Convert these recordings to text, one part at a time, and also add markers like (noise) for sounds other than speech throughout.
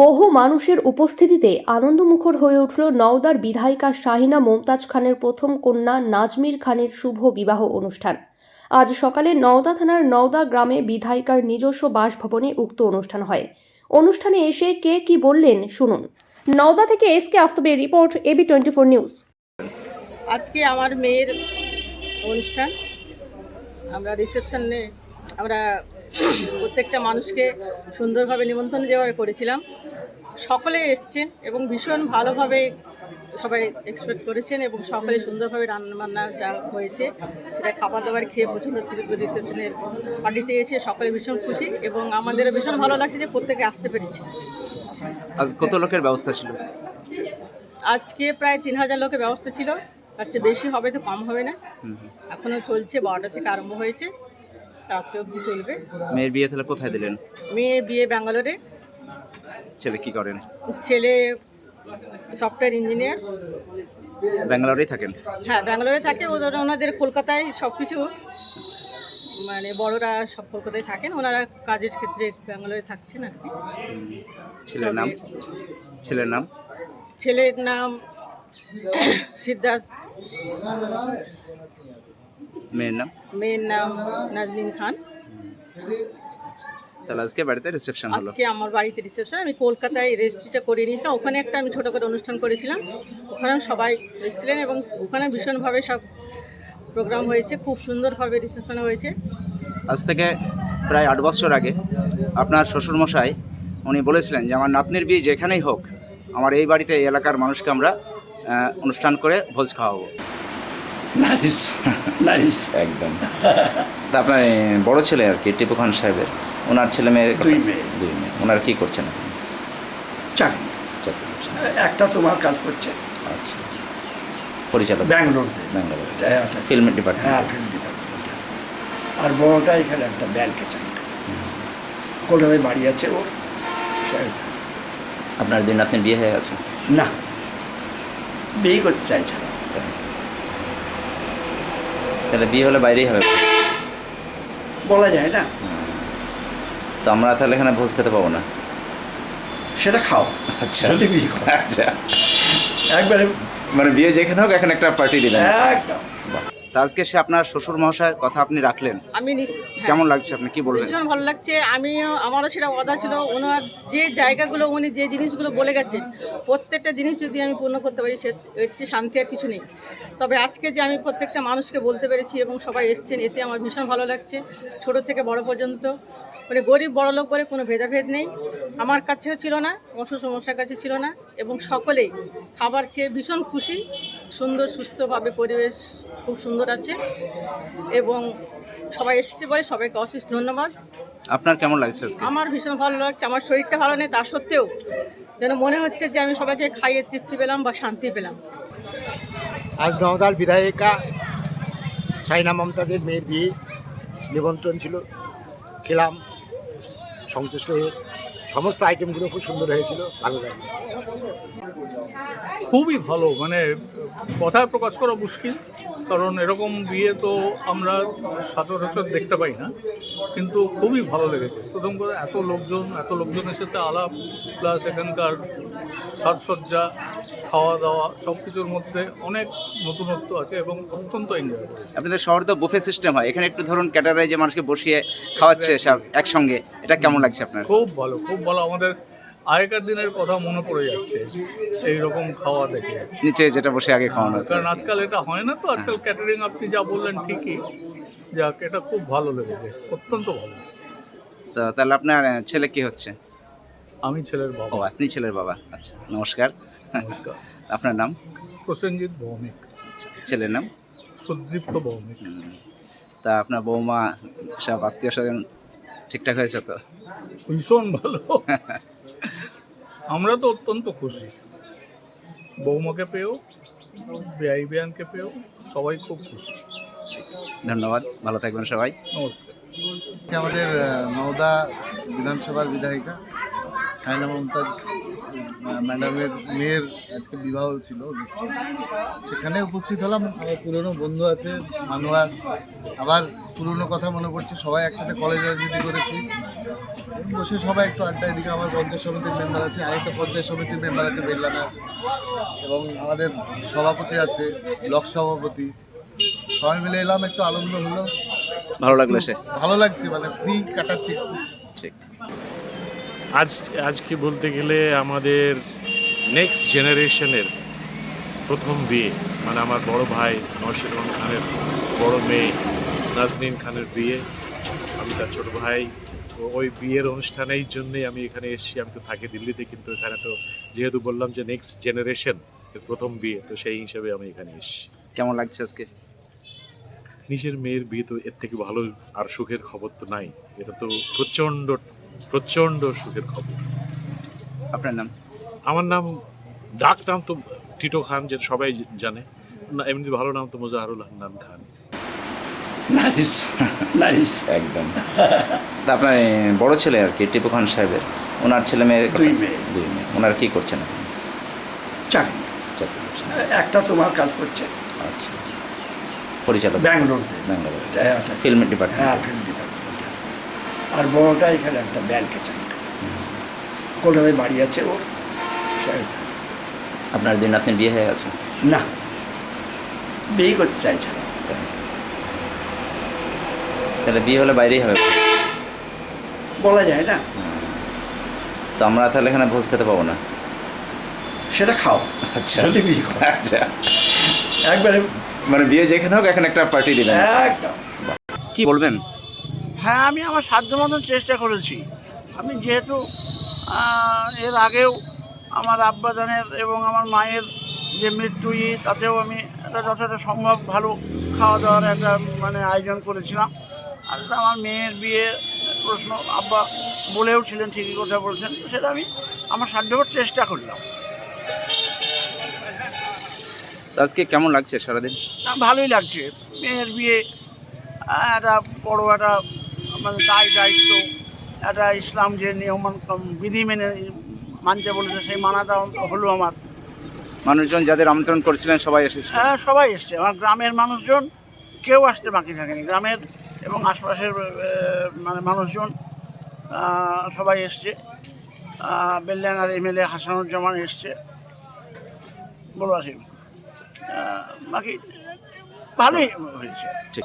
বহু মানুষের উপস্থিতিতে আনন্দমুখর হয়ে উঠল নওদার বিধায়িকা শাহিনা মমতাজ খানের প্রথম কন্যা নাজমির খানের শুভ বিবাহ অনুষ্ঠান। আজ সকালে নওদা থানার নওদা গ্রামে বিধায়িকার নিজস্ব বাসভবনে উক্ত অনুষ্ঠান হয়। অনুষ্ঠানে এসে কে কি বললেন শুনুন। নওদা থেকে S K আফতাবের report AB twenty four news. আজকে আমার মেয়ের অনুষ্ঠান। আমরা রিসেপশনে আমরা প্রত্যেকটা মানুষকে সুন্দরভাবে নিমন্ত্রণ যেভাবে করেছিলাম। সকলে এসছেন এবং ভীষণ ভালোভাবে সবাই এক্সপেক্ট করেছেন এবং সকলে সুন্দরভাবে রান্নাবান্না যা হয়েছে সেটা খাবার দাবার খেয়ে পছন্দ রিসেপশনের পার্টিতে এসে সকলে ভীষণ খুশি এবং আমাদেরও ভীষণ ভালো লাগছে যে প্রত্যেকে আসতে পেরেছি। আজ কত লোকের ব্যবস্থা ছিল? আজকে প্রায় তিন হাজার লোকের ব্যবস্থা ছিল। তার চেয়ে বেশি হবে তো কম হবে না। এখনও চলছে বারোটা থেকে আরম্ভ হয়েছে। রাত্রে অবধি চলবে। মেয়ের বিয়ে তাহলে কোথায় দিলেন? মেয়ে বিয়ে ব্যাঙ্গালোরে। ছেলে কি করেন? ছেলে সফটওয়্যার ইঞ্জিনিয়ার। ব্যাঙ্গালোরেই থাকেন? হ্যাঁ ব্যাঙ্গালোরে থাকে। ওদের ওনাদের কলকাতায় সব কিছু মানে বড়রা সব কলকাতায় থাকেন। ওনারা কাজের ক্ষেত্রে ব্যাঙ্গালোরে থাকছেন আর কি। ছেলের নাম? ছেলের নাম? ছেলের নাম সিদ্ধার্থ। মেয়ের নাম? মেয়ের নাম নাজনীন খান। তাহলে আজকে বাড়িতে রিসেপশন হলো। আজকে আমার বাড়িতে রিসেপশন আমি কলকাতায় রেজিস্ট্রিটা করিয়ে নিয়েছিলাম। ওখানে একটা আমি ছোটো করে অনুষ্ঠান করেছিলাম। ওখানেও সবাই এসেছিলেন এবং ওখানে ভীষণভাবে সব প্রোগ্রাম হয়েছে খুব সুন্দরভাবে রিসেপশন হয়েছে। আজ থেকে প্রায় আট বছর আগে আপনার শ্বশুরমশাই উনি বলেছিলেন যে আমার নাতনির বিয়ে যেখানেই হোক আমার এই বাড়িতে এই এলাকার মানুষকে আমরা অনুষ্ঠান করে ভোজ খাওয়াবো। নাইস একদম। আপনার বড় ছেলে আর কি টিপু খান সাহেবের। ওনার ছেলে মেয়ে দুই মেয়ে। দুই মেয়ে। ওনার কি করছেন? চাকরি। একটা তোমার কাজ করছে। আচ্ছা। পরিচালক। ব্যাঙ্গালোরতে। ব্যাঙ্গালোর। এটা একটা ফিল্ম ডিপার্টমেন্ট। হ্যাঁ ফিল্ম ডিপার্টমেন্টে। আর বড়টা এখানে একটা ব্যাংকে চাকরি করে। কলকাতায় বাড়ি আছে ওর। আপনার দিন নাতনির বিয়ে হয়ে গেছে? না। বিয়ে করতে চাইছে না। তাহলে বিয়ে হলে বাইরেই হবে। বলা যায় না? তো আমরা তাহলে এখানে ভোজ খেতে পাবো না। সেটা খাও। আচ্ছা। যদি বিয়ে করো। আচ্ছা। একবারে মানে বিয়ে যেখানে হোক এখন একটা পার্টি দিলাম। একদম। তা আজকে সে আপনার শ্বশুর মহাশয়ের কথা আপনি রাখলেন। আমি হ্যাঁ। কেমন লাগছে আপনি? কি বলবেন? ভীষণ ভালো লাগছে। আমিও আমারও সেটা অদা ছিল। ওনার যে জায়গাগুলো উনি যে জিনিসগুলো বলে গেছেন প্রত্যেকটা জিনিস যদি আমি পূর্ণ করতে পারি সে হচ্ছে শান্তি আর কিছু নেই। তবে আজকে যে আমি প্রত্যেকটা মানুষকে বলতে পেরেছি এবং সবাই এসছেন এতে আমার ভীষণ ভালো লাগছে। ছোট থেকে বড় পর্যন্ত মানে গরিব বড় লোক করে কোনো ভেদাভেদ নেই। আমার কাছেও ছিল না আমার সমস্যার কাছে ছিল না এবং সকলেই খাবার খেয়ে ভীষণ খুশি সুন্দর সুস্থভাবে পরিবেশ খুব সুন্দর আছে এবং সবাই এসেছে বলে সবাইকে অশেষ ধন্যবাদ। আপনার কেমন লাগছে আমার ভীষণ ভালো লাগছে আমার শরীরটা ভালো নেই তা সত্ত্বেও যেন মনে হচ্ছে যে আমি সবাইকে খাইয়ে তৃপ্তি পেলাম বা শান্তি পেলাম। আজ নওদার বিধায়িকা সাইনা মমতাজের মেয়ের বিয়ে নিমন্ত্রণ ছিল খেলাম। সন্তুষ্ট হয়ে সমস্ত আইটেমগুলো খুব সুন্দর হয়েছিল ভালো লাগল। খুবই ভালো মানে কথায় প্রকাশ করা মুশকিল কারণ এরকম বিয়ে তো আমরা সচরাচর দেখতে পাই না কিন্তু খুবই ভালো লেগেছে। প্রথম কথা এত লোকজন এত লোকজনের সাথে আলাপ প্লাস এখানকার সাজসজ্জা খাওয়া দাওয়া সব কিছুর মধ্যে অনেক নতুনত্ব আছে এবং অত্যন্ত এনজয় আপনাদের শহরে তো বুফে সিস্টেম হয় এখানে একটু ধরুন ক্যাটারাই যে মানুষকে বসিয়ে খাওয়াচ্ছে সব একসঙ্গে এটা কেমন লাগছে আপনার? খুব ভালো খুব ভালো। আমাদের আগেকার দিনের কথা মনে পড়ে যাচ্ছে এই রকম খাওয়া দেখে। নিচে যেটা বসে আগে খাওয়ানো কারণ আজকাল এটা হয় না তো আজকাল ক্যাটারিং আপনি যা বললেন ঠিকই। যাক এটা খুব ভালো লেগেছে অত্যন্ত ভালো। তো তাহলে আপনার ছেলে কি হচ্ছে? আমি ছেলের বাবা। আপনি ছেলের বাবা। আচ্ছা নমস্কার। নমস্কার। আপনার নাম? প্রসেনজিৎ ভৌমিক। আচ্ছা ছেলের নাম? সুদীপ্ত ভৌমিক। তা আপনার বৌমা সব আত্মীয় স্বজন ঠিকঠাক হয়েছে তো? ভীষণ ভালো। (laughs) আমরা তো অত্যন্ত খুশি। বৌমাকে পেয়েও বেআই বেয়ানকে পেয়েও সবাই খুব খুশি। ধন্যবাদ ভালো থাকবেন সবাই। নমস্কার। আমাদের নওদা বিধানসভার বিধায়িকা সাইনা মমতাজ ম্যাডামের মেয়ের আজকে বিবাহ ছিল অনুষ্ঠান সেখানে উপস্থিত হলাম আমার পুরনো বন্ধু আছে মানুয়ার আবার পুরনো কথা মনে পড়ছে সবাই একসাথে কলেজে রাজনীতি করেছি। বসে সবাই একটু আড্ডা এদিকে আমার পঞ্চায়েত সমিতির মেম্বার আছে আরেকটা পঞ্চায়েত সমিতির মেম্বার আছে বেল্লানার এবং আমাদের সভাপতি আছে ব্লক সভাপতি। সবাই মিলে এলাম একটু আনন্দ হলো। ভালো লাগল সে। ভালো লাগছে মানে ফ্রি কাটাচ্ছি ঠিক। আজ আজকে বলতে গেলে আমাদের নেক্সট জেনারেশনের প্রথম বিয়ে মানে আমার বড় ভাই রহমান খানের বড় মেয়ে নাজনীন খানের বিয়ে আমি তার ছোট ভাই। তো ওই বিয়ের অনুষ্ঠানের জন্যই আমি এখানে এসেছি আমি তো থাকি দিল্লিতে কিন্তু এখানে তো যেহেতু বললাম যে নেক্সট জেনারেশন এর প্রথম বিয়ে তো সেই হিসাবে আমি এখানে এসেছি। কেমন লাগছে আজকে? নিজের মেয়ের বিয়ে তো এর থেকে ভালো আর সুখের খবর তো নাই। এটা তো প্রচণ্ড প্রচণ্ড সুখের খবর। আপনার নাম? আমার নাম ডাক নাম তো টিটো খান যে সবাই জানে। না এমনি ভালো নাম তো মোজাহারুল হান্নান খান। Nice nice. একদম। আপনার বড় ছেলে আর কি টিপু খান সাহেবের? ওনার ছেলে মেয়ে দুই মেয়ে। দুই মেয়ে। ওনারা কি করছেন চাকরি। একটা তোমার কাজ করছে। আচ্ছা। পরিচালক? ব্যাঙ্গালোর। হ্যাঁ, ফিল্ম ডিপার্টমেন্ট? হ্যাঁ ফিল্ম ডিপার্টমেন্টে। আর বড়টা এখানে একটা ব্যাংকে চাকরি করে। কলকাতায় বাড়ি আছে ওর আপনার দিন আপনি বিয়ে হয়ে গেছে না বিয়ে করতে চাইছে না। তাহলে বিয়ে হলে বাইরেই হবে। বলা যায় না। তো আমরা তাহলে এখানে ভোজ খেতে পাবো না? সেটা খাও আচ্ছা। যদি বিয়ে করো। আচ্ছা। একবারে মানে বিয়ে যেখানে হোক এখানে একটা পার্টি দিবেন একদম। কি বলবেন? হ্যাঁ আমি আমার সাধ্য মতন চেষ্টা করেছি। আমি যেহেতু এর আগেও আমার আব্বাজানের এবং আমার মায়ের যে মৃত্যু ই তাতেও আমি একটা যতটা সম্ভব ভালো খাওয়া দাওয়ার একটা মানে আয়োজন করেছিলাম। আর আমার মেয়ের বিয়ে প্রশ্ন আব্বা বলেও ছিলেন ঠিকই কথা বলছেন। সেটা আমি আমার সাধ্যমত চেষ্টা করলাম। আজকে কেমন লাগছে সারাদিন? ভালোই লাগছে। মেয়ের বিয়ে একটা বড় একটা মানে দায় দায়িত্ব একটা ইসলাম যে নিয়ম বিধি মেনে মানতে বলেছে সেই মানাটা হলো আমার। মানুষজন যাদের আমন্ত্রণ করেছিলেন সবাই এসেছে। হ্যাঁ সবাই এসছে। আমার গ্রামের মানুষজন কেউ আসতে বাকি থাকেনি। গ্রামের এবং আশপাশের মানে মানুষজন সবাই এসছে। আহ, বেলডাঙ্গার এমএলএ হাসানুজ্জামান এসছে। বলো আসি বাকি ভালোই হয়েছে। ঠিক।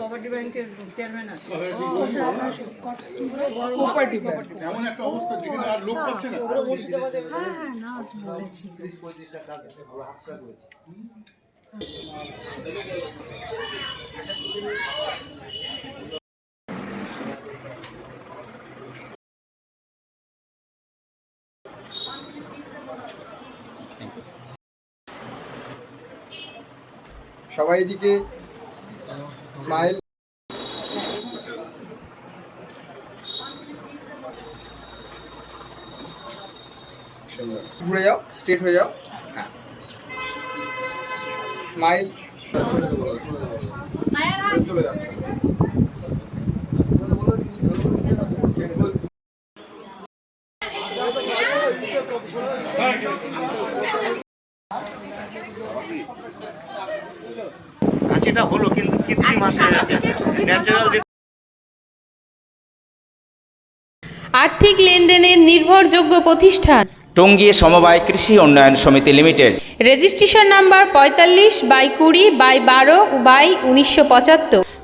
কবাডি ব্যাংকের চেয়ারম্যান আছি। এমন একটা অবস্থা যেখানে আর লোক পাচ্ছে না। মুর্শিদাবাদে সবাই এদিকে স্মাইল ঘুরে যাও স্ট্রেট হয়ে যাও। হ্যাঁ। স্মাইল চলে যাও। হাসিটা হলো কিন্তু কৃত্রিম হাসি হয়ে যাচ্ছে ন্যাচারাল যে আর্থিক লেনদেনের নির্ভরযোগ্য প্রতিষ্ঠান। টঙ্গী সমবায় কৃষি উন্নয়ন সমিতি লিমিটেড। রেজিস্ট্রেশন নাম্বার পঁয়তাল্লিশ বাই কুড়ি বাই বারো বাই উনিশশো পঁচাত্তর।